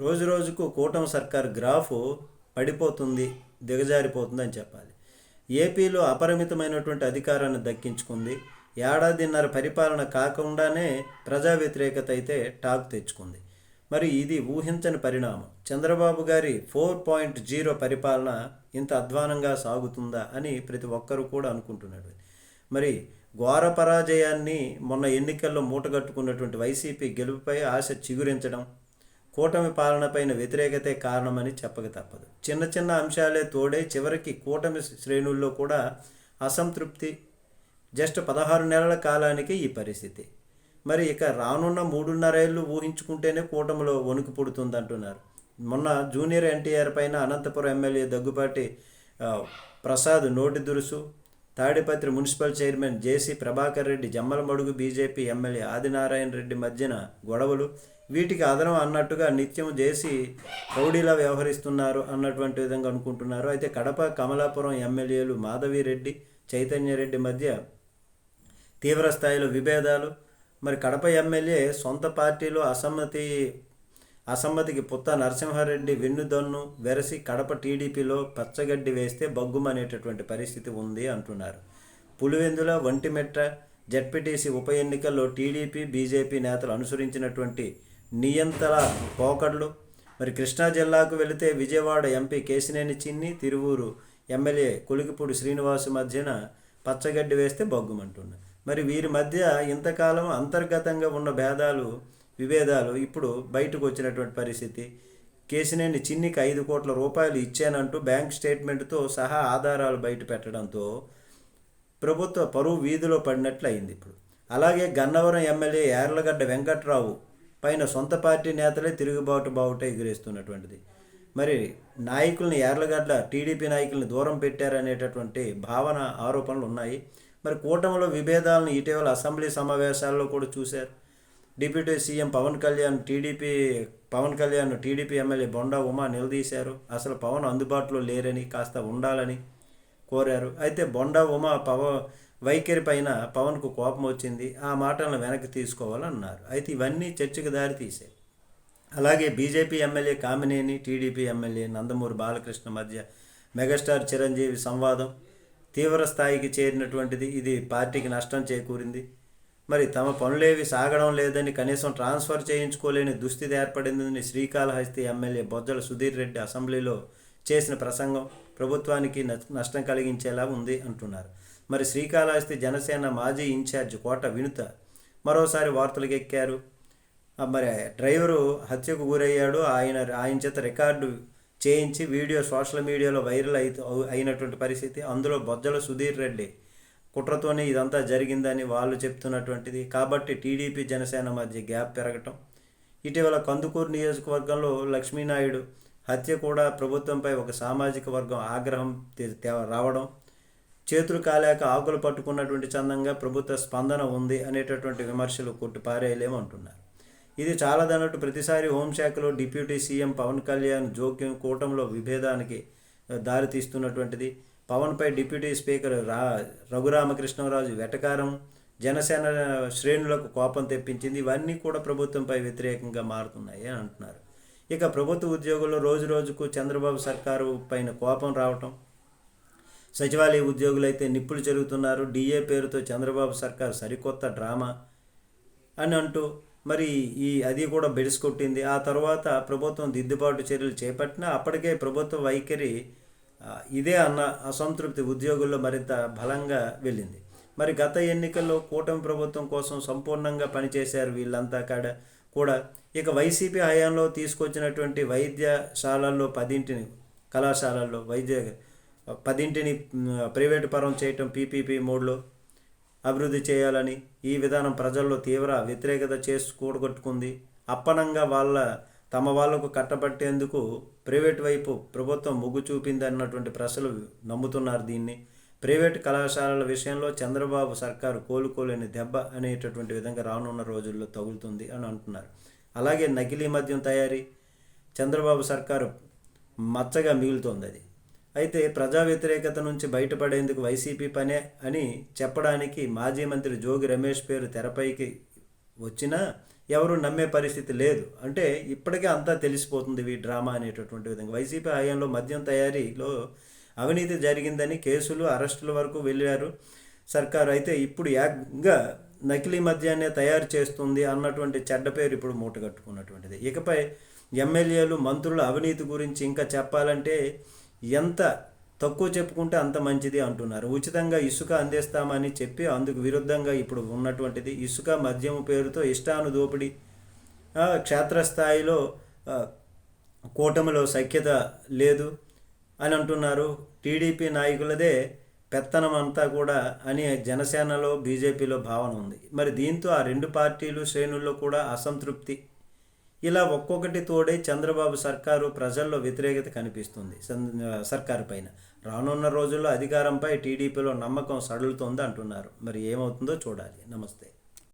రోజు రోజుకు కూటమి సర్కార్ గ్రాఫ్ పడిపోతుంది దిగజారిపోతుంది అని చెప్పాలి. ఏపీలో అపరిమితమైనటువంటి అధికారాన్ని దక్కించుకుంది. ఏడాదిన్నర పరిపాలన కాకుండానే ప్రజా వ్యతిరేకత అయితే టాక్ తెచ్చుకుంది. మరి ఇది ఊహించని పరిణామం. చంద్రబాబు గారి ఫోర్ పాయింట్ జీరో పరిపాలన ఇంత అధ్వానంగా సాగుతుందా అని ప్రతి ఒక్కరూ కూడా అనుకుంటున్నాడు మరి ఘోర పరాజయాన్ని మొన్న ఎన్నికల్లో మూటగట్టుకున్నటువంటి వైసీపీ గెలుపుపై ఆశ చిగురించడం కూటమి పాలనపైన వ్యతిరేకతే కారణమని చెప్పక తప్పదు. చిన్న చిన్న అంశాలే తోడే చివరికి కూటమి శ్రేణుల్లో కూడా అసంతృప్తి. జస్ట్ పదహారు నెలల కాలానికి ఈ పరిస్థితి. మరి ఇక రానున్న మూడున్నరేళ్ళు ఊహించుకుంటేనే కూటమిలో వణుకు పుడుతుంది అంటున్నారు మొన్న జూనియర్ ఎన్టీఆర్ పైన అనంతపురం ఎమ్మెల్యే దగ్గుపాటి ప్రసాద్ నోటి దురుసు. Tadipatri municipal chairman JC Prabhakar Reddy Jammalamadugu BJP MLA Adinarayana Reddy మధ్యన గొడవలు. వీటికి అదనం అన్నట్టుగా నిత్యం జేసీ రౌడీలా వ్యవహరిస్తున్నారు అన్నటువంటి విధంగా అనుకుంటున్నారు. అయితే కడప కమలాపురం ఎమ్మెల్యేలు మాధవిరెడ్డి చైతన్యరెడ్డి మధ్య తీవ్ర స్థాయిలో విభేదాలు. మరి కడప ఎమ్మెల్యే సొంత పార్టీలో అసమ్మతి అసమ్మతికి పుత్త నరసింహారెడ్డి వెన్నుదన్ను వెరసి కడప టీడీపీలో పచ్చగడ్డి వేస్తే బగ్గుమనేటటువంటి పరిస్థితి ఉంది అంటున్నారు. పులివెందుల ఒంటిమెట్ట జడ్పీటీసీ ఉప ఎన్నికల్లో టీడీపీ బీజేపీ నేతలు అనుసరించినటువంటి నియంతల పోకడ్లు. మరి కృష్ణా జిల్లాకు వెళితే విజయవాడ ఎంపీ కేసినేని చిన్ని తిరువూరు ఎమ్మెల్యే కొలికిపూడి శ్రీనివాసు మధ్యన పచ్చగడ్డి వేస్తే బగ్గుమంటున్నారు. మరి వీరి మధ్య ఇంతకాలం అంతర్గతంగా ఉన్న భేదాలు విభేదాలు. ఇప్పుడు బయటకు వచ్చినటువంటి పరిస్థితి. కేసినేని చిన్నికి ఐదు కోట్ల రూపాయలు ఇచ్చానంటూ బ్యాంక్ స్టేట్మెంట్తో సహా ఆధారాలు బయట పెట్టడంతో ప్రభుత్వ పరువు వీధిలో పడినట్లు అయింది ఇప్పుడు. అలాగే గన్నవరం ఎమ్మెల్యే యార్లగడ్డ వెంకట్రావు పైన సొంత పార్టీ నేతలే తిరుగుబాటు బావుట ఎగురేస్తున్నటువంటిది. మరి నాయకుల్ని యార్లగడ్డ టీడీపీ నాయకుల్ని దూరం పెట్టారనేటటువంటి భావన ఆరోపణలు ఉన్నాయి. మరి కూటమిలో విభేదాలను ఇటీవల అసెంబ్లీ సమావేశాల్లో కూడా చూశారు. Deputy CM Pawan Kalyan TDP Pawan Kalyan TDP MLA Bonda Uma నిలదీశారు. అసలు పవన్ అందుబాటులో లేరని కాస్త ఉండాలని కోరారు. అయితే బొండా ఉమా పవ వైఖరి పైన పవన్కు కోపం వచ్చింది. ఆ మాటలను వెనక్కి తీసుకోవాలన్నారు. అయితే ఇవన్నీ చర్చకు దారి తీసాయి అలాగే BJP MLA Kamineni TDP MLA Nandamuri Balakrishna మధ్య మెగాస్టార్ చిరంజీవి సంవాదం తీవ్ర స్థాయికి చేరినటువంటిది ఇది పార్టీకి నష్టం చేకూరింది. మరి తమ పనులేవి సాగడం లేదని కనీసం ట్రాన్స్ఫర్ చేయించుకోలేని దుస్థితి ఏర్పడిందని శ్రీకాళహస్తి ఎమ్మెల్యే బొజ్జల సుధీర్ రెడ్డి అసెంబ్లీలో చేసిన ప్రసంగం ప్రభుత్వానికి నష్టం కలిగించేలా ఉంది అంటున్నారు. మరి శ్రీకాళహస్తి జనసేన మాజీ ఇన్ఛార్జ్ కోట వినుత మరోసారి వార్తలకు ఎక్కారు మరి డ్రైవరు హత్యకు గురయ్యాడు. ఆయన ఆయన చేత రికార్డు చేయించి వీడియో సోషల్ మీడియాలో వైరల్ అయి అయినటువంటి పరిస్థితి. అందులో బొజ్జల సుధీర్ రెడ్డి కుట్రతోనే ఇదంతా జరిగిందని వాళ్ళు చెప్తున్నటువంటిది. కాబట్టి టీడీపీ జనసేన మధ్య గ్యాప్ పెరగటం. ఇటీవల కందుకూరు నియోజకవర్గంలో లక్ష్మీనాయుడు హత్య కూడా ప్రభుత్వంపై ఒక సామాజిక వర్గం ఆగ్రహం రావడం. చేతులు కాలేక ఆకులు పట్టుకున్నటువంటి చందంగా ప్రభుత్వ స్పందన ఉంది అనేటటువంటి విమర్శలు కొట్టిపారేయలేమంటున్నాను ఇది చాలాదన్నట్టు ప్రతిసారి హోంశాఖలో డిప్యూటీ సీఎం పవన్ కళ్యాణ్ జోక్యం కూటంలో విభేదానికి దారితీస్తున్నటువంటిది పవన్పై డిప్యూటీ స్పీకర్ రా రఘురామకృష్ణరాజు వెటకారం జనసేన శ్రేణులకు కోపం తెప్పించింది. ఇవన్నీ కూడా ప్రభుత్వంపై వ్యతిరేకంగా మారుతున్నాయి అని అంటున్నారు. ఇక ప్రభుత్వ ఉద్యోగులు రోజు రోజుకు చంద్రబాబు సర్కారు పైన కోపం రావటం సచివాలయ ఉద్యోగులైతే నిప్పులు జరుగుతున్నారు డిఏ పేరుతో చంద్రబాబు సర్కారు సరికొత్త డ్రామా అని అంటూ మరి ఈ అది కూడా బెడిసికొట్టింది ఆ తర్వాత ప్రభుత్వం దిద్దుబాటు చర్యలు చేపట్టినా అప్పటికే ప్రభుత్వ వైఖరి ఇదే అన్న అసంతృప్తి ఉద్యోగుల్లో మరింత బలంగా వెళ్ళింది. మరి గత ఎన్నికల్లో కూటమి ప్రభుత్వం కోసం సంపూర్ణంగా పనిచేశారు వీళ్ళంతా కాడ కూడా. ఇక వైసీపీ హయాంలో తీసుకొచ్చినటువంటి వైద్యశాలల్లో పదింటిని కళాశాలల్లో వైద్య పదింటిని ప్రైవేట్ ప్రైవేటు పరం చేయటం పీపీపీ మోడ్లో అభివృద్ధి చేయాలని ఈ విధానం ప్రజల్లో తీవ్ర వ్యతిరేకత చేసి కూడగొట్టుకుంది. అప్పనంగా వాళ్ళ తమ వాళ్ళకు కట్టబట్టేందుకు ప్రైవేట్ వైపు ప్రభుత్వం మొగ్గు చూపింది అన్నటువంటి ప్రజలు నమ్ముతున్నారు దీన్ని. ప్రైవేట్ కళాశాలల విషయంలో చంద్రబాబు సర్కారు కోలుకోలేని దెబ్బ అనేటటువంటి విధంగా రానున్న రోజుల్లో తగులుతుంది అని అంటున్నారు. అలాగే నకిలీ మద్యం తయారీ చంద్రబాబు సర్కారు మచ్చగా మిగులుతోంది అది. అయితే ప్రజా వ్యతిరేకత నుంచి బయటపడేందుకు వైసీపీ పనే అని చెప్పడానికి మాజీ మంత్రి జోగి రమేష్ పేరు తెరపైకి వచ్చినా ఎవరు నమ్మే పరిస్థితి లేదు. అంటే ఇప్పటికే అంతా తెలిసిపోతుంది ఈ డ్రామా అనేటటువంటి విధంగా. వైసీపీ హయాంలో మద్యం తయారీలో అవినీతి జరిగిందని కేసులు అరెస్టుల వరకు వెళ్ళారు. సర్కారు అయితే ఇప్పుడు యాగ్గా నకిలీ మద్యాన్నే తయారు చేస్తుంది అన్నటువంటి చెడ్డ పేరు ఇప్పుడు మూటగట్టుకున్నటువంటిది. ఇకపై ఎమ్మెల్యేలు మంత్రుల అవినీతి గురించి ఇంకా చెప్పాలంటే ఎంత తక్కువ చెప్పుకుంటే అంత మంచిది అంటున్నారు. ఉచితంగా ఇసుక అందిస్తామని చెప్పి అందుకు విరుద్ధంగా ఇప్పుడు ఉన్నటువంటిది. ఇసుక మద్యం పేరుతో ఇష్టాను దోపిడీ క్షేత్రస్థాయిలో కూటమిలో సఖ్యత లేదు అని అంటున్నారు. టీడీపీ నాయకులదే పెత్తనం అంతా కూడా అని జనసేనలో బీజేపీలో భావన ఉంది. మరి దీంతో ఆ రెండు పార్టీలు శ్రేణుల్లో కూడా అసంతృప్తి. ఇలా ఒక్కొక్కటి తోడే చంద్రబాబు సర్కారు ప్రజల్లో వ్యతిరేకత కనిపిస్తుంది. సర్కారు పైన. రానున్న రోజుల్లో అధికారంపై టీడీపీలో నమ్మకం సడలుతోంది అంటున్నారు మరి ఏమవుతుందో చూడాలి. నమస్తే.